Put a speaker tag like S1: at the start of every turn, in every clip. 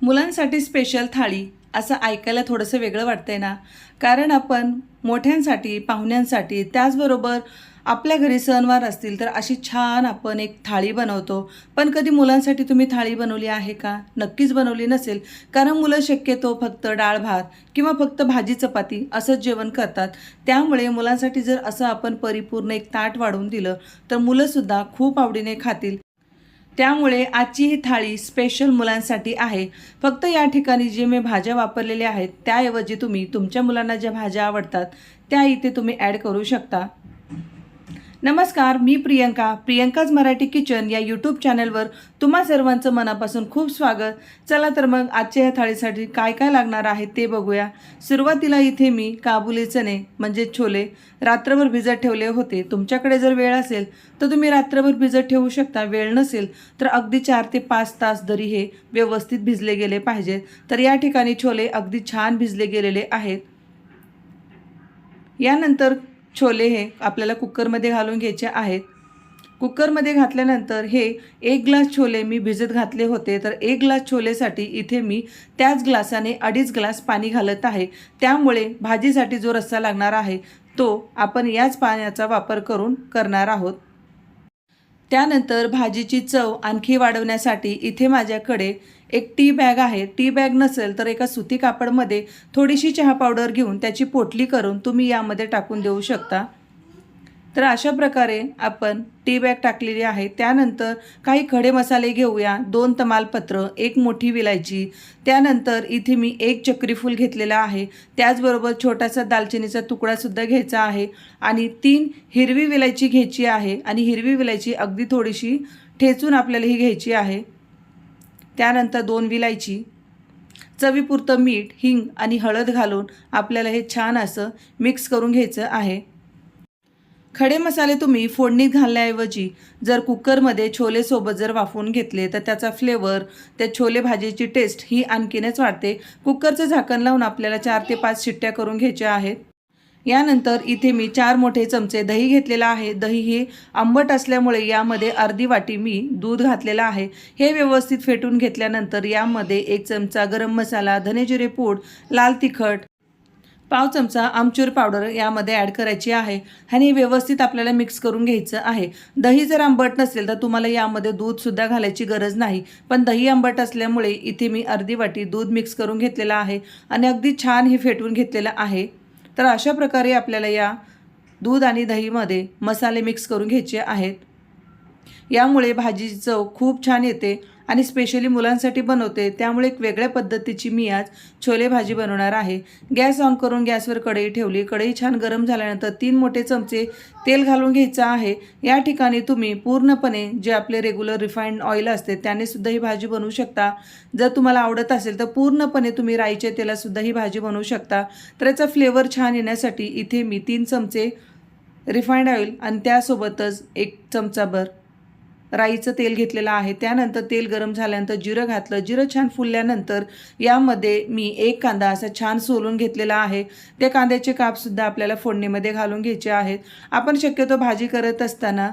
S1: मुलांसाठी स्पेशल थाळी असं ऐकायला थोडंसं वेगळं वाटतंय ना? कारण आपण मोठ्यांसाठी पाहुण्यांसाठी त्याचबरोबर आपल्या घरी सणवार असतील तर अशी छान आपण एक थाळी बनवतो. पण कधी मुलांसाठी तुम्ही थाळी बनवली आहे का? नक्कीच बनवली नसेल. कारण मुलं शक्यतो फक्त डाळ भात किंवा फक्त भाजी चपाती असंच जेवण करतात. त्यामुळे मुलांसाठी जर असं आपण परिपूर्ण एक ताट वाढवून दिलं तर मुलंसुद्धा खूप आवडीने खातील. त्यामुळे आजची ही थाळी स्पेशल मुलांसाठी आहे. फक्त या ठिकाणी जे मी भाज्या वापरलेल्या आहेत त्याऐवजी तुम्ही तुमच्या मुलांना ज्या भाज्या आवडतात त्या इथे तुम्ही ॲड करू शकता. नमस्कार मी प्रियंका प्रियंकाज मराठी किचन या यूट्यूब चॅनलवर तुम्हा सर्वांचं मनापासून खूप स्वागत. चला तर मग आजच्या या थाळीसाठी काय काय लागणार आहे ते बघूया. सुरुवातीला इथे मी काबुली चणे म्हणजे छोले रात्रभर भिजत ठेवले होते. तुमच्याकडे जर वेळ असेल तर तुम्ही रात्रभर भिजत ठेवू शकता. वेळ नसेल तर अगदी चार ते पाच तास तरी हे व्यवस्थित भिजले गेले पाहिजेत तर या ठिकाणी छोले अगदी छान भिजले गेलेले आहेत. यानंतर छोले हे आपल्याला कुकरमध्ये घालून घ्यायचे आहेत. कुकरमध्ये घातल्यानंतर हे एक ग्लास छोले मी भिजत घातले होते. तर एक ग्लास छोलेसाठी इथे मी त्याच ग्लासाने अडीच ग्लास पाणी घालत आहे. त्यामुळे भाजीसाठी जो रस्सा लागणार आहे तो आपण याच पाण्याचा वापर करून करणार आहोत. त्यानंतर भाजीची चव आणखी वाढवण्यासाठी इथे माझ्याकडे एक टी बॅग आहे. टी बॅग नसेल तर एका सुती कापडमध्ये थोडीशी चहा पावडर घेऊन त्याची पोटली करून तुम्ही यामध्ये टाकून देऊ शकता. तर अशा प्रकारे आपण टी बॅग टाकलेली आहे. त्यानंतर काही खडे मसाले घेऊया. दोन तमालपत्र एक मोठी विलायची. त्यानंतर इथे मी एक चक्रीफूल घेतलेला आहे. त्याचबरोबर छोटासा दालचिनीचा तुकडासुद्धा घ्यायचा आहे. आणि तीन हिरवी विलायची घ्यायची आहे. आणि हिरवी विलायची अगदी थोडीशी ठेचून आपल्याला ही घ्यायची आहे. त्यानंतर दोन विलायची. चवीपुरतं मीठ हिंग आणि हळद घालून आपल्याला हे छान असं मिक्स करून घ्यायचं आहे. खडे मसाले तुम्ही फोडणीत घालण्याऐवजी जर कुकरमध्ये छोलेसोबत जर वाफवून घेतले तर त्याचा फ्लेवर त्या छोले भाजीची टेस्ट ही आणखीनच वाढते. कुकरचं झाकण लावून आपल्याला चार ते पाच शिट्ट्या करून घ्यायच्या आहेत. यानंतर इथे मी चार मोठे चमचे दही घेतलेला आहे. दही हे आंबट असल्यामुळे यामध्ये अर्धी वाटी मी दूध घातलेलं आहे. हे व्यवस्थित फेटून घेतल्यानंतर यामध्ये एक चमचा गरम मसाला धनेजिरे पूड लाल तिखट पाव चमचा आमचूर पावडर यामध्ये ॲड करायची आहे. आणि व्यवस्थित आपल्याला मिक्स करून घ्यायचं आहे. दही जर आंबट नसेल तर तुम्हाला यामध्ये दूधसुद्धा घालायची गरज नाही. पण दही आंबट असल्यामुळे इथे मी अर्धी वाटी दूध मिक्स करून घेतलेलं आहे आणि अगदी छान हे फेटून घेतलेलं आहे. तर अशा प्रकारे आपल्याला या दूध आणि दहीमध्ये मसाले मिक्स करून घ्यायचे आहेत. यामुळे भाजीची चव खूप छान येते आणि स्पेशली मुलांसाठी बनवते. त्यामुळे एक वेगळ्या पद्धतीची मी आज छोले भाजी बनवणार आहे. गॅस ऑन करून गॅसवर कढई ठेवली. कढई छान गरम झाल्यानंतर तीन मोठे चमचे तेल घालून घ्यायचं आहे. या ठिकाणी तुम्ही पूर्णपणे जे आपले रेग्युलर रिफाईंड ऑइल असते त्याने सुद्धा ही भाजी बनवू शकता. जर तुम्हाला आवडत असेल तर पूर्णपणे तुम्ही राईच्या तेलातसुद्धा ही भाजी बनवू शकता. तर याचा फ्लेवर छान येण्यासाठी इथे मी तीन चमचे रिफाईंड ऑइल आणि त्यासोबतच एक चमचाभर राईचं तेल घेतलेलं आहे. त्यानंतर तेल गरम झाल्यानंतर जिरं घातलं. जिरं छान फुलल्यानंतर यामध्ये मी एक कांदा असा छान सोलून घेतलेला आहे. त्या कांद्याचे कापसुद्धा आपल्याला फोडणीमध्ये घालून घ्यायचे आहेत. आपण शक्यतो भाजी करत असताना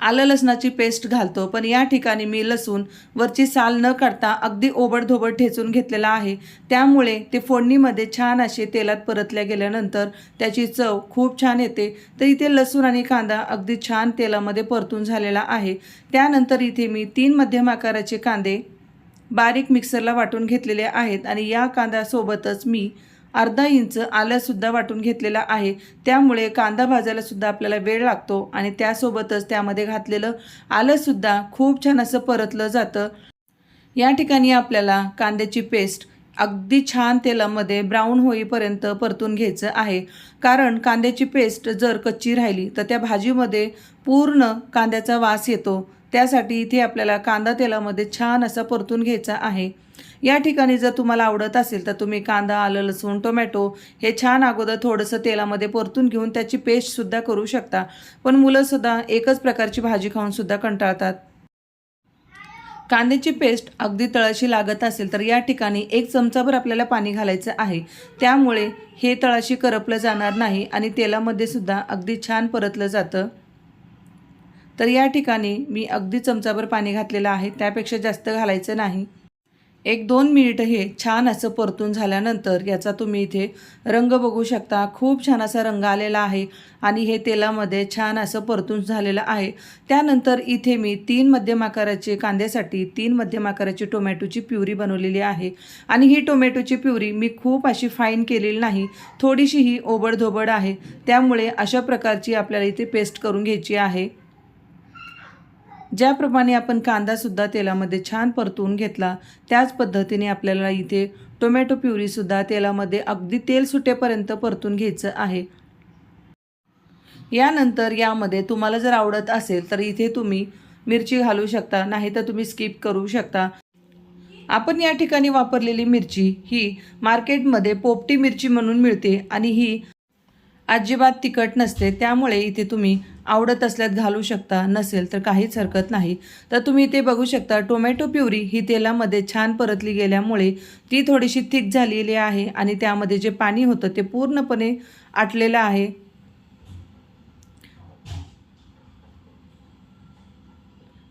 S1: आलं लसणाची पेस्ट घालतो पण या ठिकाणी मी लसूण वरची साल न काढता अगदी ओबडधोबड ठेचून घेतलेला आहे. त्यामुळे ते फोडणीमध्ये छान असे तेलात परतल्या गेल्यानंतर त्याची चव खूप छान येते. तर इथे लसूण आणि कांदा अगदी छान तेलामध्ये परतून झालेला आहे. त्यानंतर इथे मी तीन मध्यम आकाराचे कांदे बारीक मिक्सरला वाटून घेतलेले आहेत आणि या कांद्यासोबतच मी अर्धा इंच आलंसुद्धा वाटून घेतलेला आहे. त्यामुळे कांदा भाजायलासुद्धा आपल्याला वेळ लागतो आणि त्यासोबतच त्यामध्ये घातलेलं आलंसुद्धा खूप छान असं परतलं जातं. या ठिकाणी आपल्याला कांद्याची पेस्ट अगदी छान तेलामध्ये ब्राऊन होईपर्यंत परतून घ्यायचं आहे. कारण कांद्याची पेस्ट जर कच्ची राहिली तर त्या भाजीमध्ये पूर्ण कांद्याचा वास येतो. त्यासाठी इथे आपल्याला कांदा तेलामध्ये छान असा परतून घ्यायचा आहे. या ठिकाणी जर तुम्हाला आवडत असेल तर तुम्ही कांदा आलं लसूण टोमॅटो हे छान अगोदर थोडंसं तेलामध्ये परतून घेऊन त्याची पेस्टसुद्धा करू शकता. पण मुलंसुद्धा एकच प्रकारची भाजी खाऊनसुद्धा कंटाळतात. कांद्याची पेस्ट अगदी तळाशी लागत असेल तर या ठिकाणी एक चमचाभर आपल्याला पाणी घालायचं आहे. त्यामुळे हे तळाशी करपलं जाणार नाही आणि तेलामध्ये सुद्धा अगदी छान परतलं जातं. तर या ठिकाणी मी अगदी चमचाभर पाणी घातलेलं आहे. त्यापेक्षा जास्त घालायचं नाही. एक दोन मिनिट हे छान असं परतून झाल्यानंतर याचा तुम्ही इथे रंग बघू शकता. खूप छान असा रंग आलेला आहे आणि हे तेलामध्ये छान असं परतून झालेलं आहे. त्यानंतर इथे मी तीन मध्यम आकाराचे कांद्यासाठी तीन मध्यम आकाराची टोमॅटोची प्युरी बनवलेली आहे. आणि ही टोमॅटोची प्युरी मी खूप अशी फाईन केलेली नाही. थोडीशी ही ओबडधोबड आहे. त्यामुळे अशा प्रकारची आपल्याला इथे पेस्ट करून घ्यायची आहे. ज्याप्रमाणे आपण कांदासुद्धा तेलामध्ये छान परतून घेतला त्याच पद्धतीने आपल्याला इथे टोमॅटो प्युरीसुद्धा तेलामध्ये अगदी तेल सुटेपर्यंत परतून घ्यायचं आहे. यानंतर यामध्ये तुम्हाला जर आवडत असेल तर इथे तुम्ही मिरची घालू शकता नाही तर तुम्ही स्किप करू शकता. आपण या ठिकाणी वापरलेली मिरची ही मार्केटमध्ये पोपटी मिरची म्हणून मिळते आणि ही अजिबात तिखट नसते त्यामुळे इथे तुम्ही आवडत असल्यात घालू शकता नसेल तर काहीच हरकत नाही. तर तुम्ही ते बघू शकता टोमॅटो प्युरी ही तेलामध्ये छान परतली गेल्यामुळे ती थोडीशी थिक झालेली आहे आणि त्यामध्ये जे पाणी होतं ते पूर्णपणे आटलेलं आहे.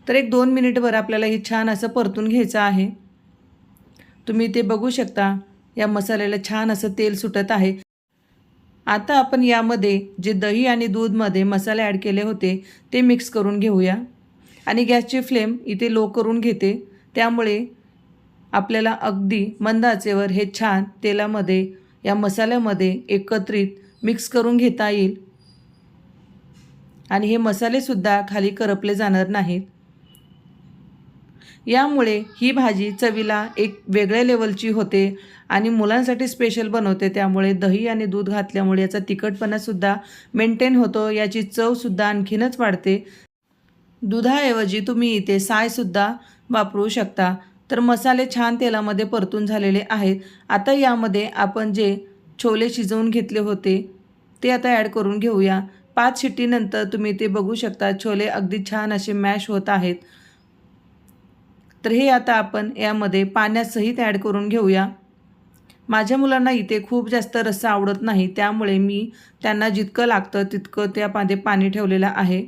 S1: तर एक दोन मिनिटभर आपल्याला हे छान असं परतून घ्यायचं आहे. तुम्ही ते बघू शकता या मसाल्याला छान असं तेल सुटत आहे. आता आपण यामध्ये जे दही आणि दूधमध्ये मसाले ॲड केले होते ते मिक्स करून घेऊया. आणि गॅसची फ्लेम इथे लो करून घेते. त्यामुळे आपल्याला अगदी मंद आचेवर हे छान तेलामध्ये या मसाल्यामध्ये एकत्रित मिक्स करून घेता येईल. आणि हे मसालेसुद्धा खाली करपले जाणार नाहीत. यामुळे ही भाजी चवीला एक वेगळ्या लेवलची होते आणि मुलांसाठी स्पेशल बनवते. त्यामुळे दही आणि दूध घातल्यामुळे याचा तिखटपणासुद्धा मेंटेन होतो. याची चवसुद्धा आणखीनच वाढते. दुधाऐवजी तुम्ही इथे सायसुद्धा वापरू शकता. तर मसाले छान तेलामध्ये परतून झालेले आहेत. आता यामध्ये आपण जे छोले शिजवून घेतले होते ते आता ॲड करून घेऊया. पाच शिट्टीनंतर तुम्ही ते बघू शकता छोले अगदी छान असे मॅश होत आहेत. तर हे आता आपण यामध्ये पाण्यासहित ॲड करून घेऊया. माझ्या मुलांना इथे खूप जास्त रस्सा आवडत नाही त्यामुळे मी त्यांना जितकं लागतं तितकं त्यामध्ये पाणी ठेवलेलं आहे.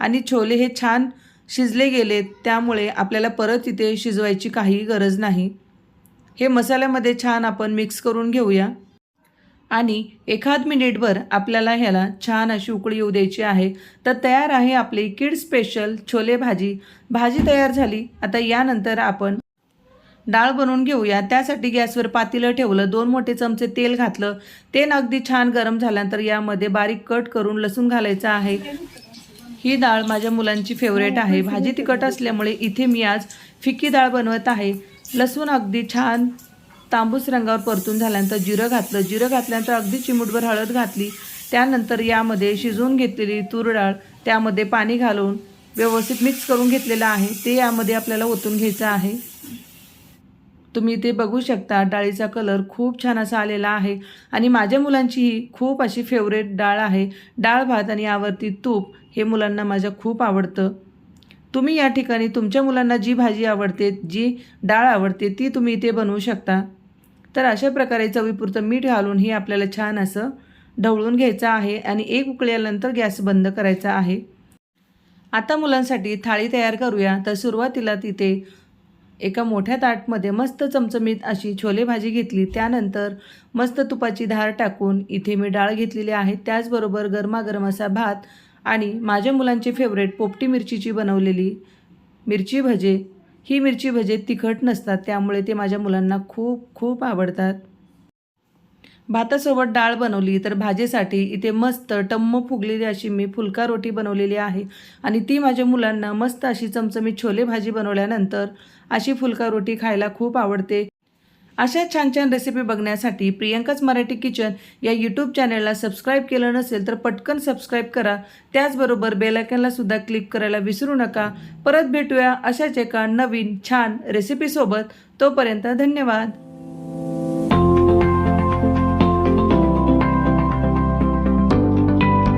S1: आणि छोले हे छान शिजले गेले त्यामुळे आपल्याला परत इथे शिजवायची काही गरज नाही. हे मसाल्यामध्ये छान आपण मिक्स करून घेऊया. आणि एखाद मिनिटभर आपल्याला ह्याला छान अशी उकळी येऊ द्यायची आहे. तर तयार आहे आपली किड स्पेशल छोले भाजी. भाजी तयार झाली. आता यानंतर आपण डाळ बनवून घेऊया. त्यासाठी गॅसवर पातेलं ठेवलं. दोन मोठे चमचे तेल घातलं. तेल अगदी छान गरम झाल्यानंतर यामध्ये बारीक कट करून लसूण घालायचं आहे. ही डाळ माझ्या मुलांची फेवरेट आहे. भाजी तिखट असल्यामुळे इथे मी आज फिक्की डाळ बनवत आहे. लसूण अगदी छान तांबूस रंगावर परतून झाल्यानंतर जिरं घातलं. जिरं घातल्यानंतर अगदी चिमूटभर हळद घातली. त्यानंतर यामध्ये शिजवून घेतलेली तूर डाळ त्यामध्ये पाणी घालून व्यवस्थित मिक्स करून घेतलेलं आहे. ते यामध्ये आपल्याला ओतून घ्यायचं आहे. तुम्ही ते बघू शकता डाळीचा कलर खूप छान असा आलेला आहे. आणि माझ्या मुलांची ही खूप अशी फेवरेट डाळ आहे. डाळ भात आणि यावरती तूप हे मुलांना माझ्या खूप आवडतं. तुम्ही या ठिकाणी तुमच्या मुलांना जी भाजी आवडते जी डाळ आवडते ती तुम्ही इथे बनवू शकता. तर अशा प्रकारे चवीपुरतं मीठ घालून ही आपल्याला छान असं ढवळून घ्यायचं आहे आणि एक उकळल्यानंतर गॅस बंद करायचा आहे. आता मुलांसाठी थाळी तयार करूया. तर सुरुवातीला तिथे एका मोठ्या ताटमध्ये मस्त चमचमीत अशी छोले भाजी घेतली. त्यानंतर मस्त तुपाची धार टाकून इथे मी डाळ घेतलेली आहे. त्याचबरोबर गरमागरम असा भात आणि माझ्या मुलांची फेवरेट पोपटी मिरचीची बनवलेली मिरची भजे. ही मिरची भजे तिखट नसतात त्यामुळे ते माझ्या मुलांना खूप खूप आवडतात. भातासोबत डाळ बनवली तर भाजीसाठी इथे मस्त टम्म फुगलेली अशी मी फुलका रोटी बनवलेली आहे. आणि ती माझ्या मुलांना मस्त अशी चमचमीत छोले भाजी बनवल्यानंतर अशी फुलका रोटी खायला खूप आवडते. अशा छान छान रेसिपी बघण्यासाठी प्रियंकाच मराठी किचन या यूट्यूब चॅनलला सबस्क्राईब केलं नसेल तर पटकन सबस्क्राईब करा. त्याचबरोबर बेलायकनला सुद्धा क्लिक करायला विसरू नका. परत भेटूया अशाच एका नवीन छान रेसिपीसोबत तोपर्यंत धन्यवाद.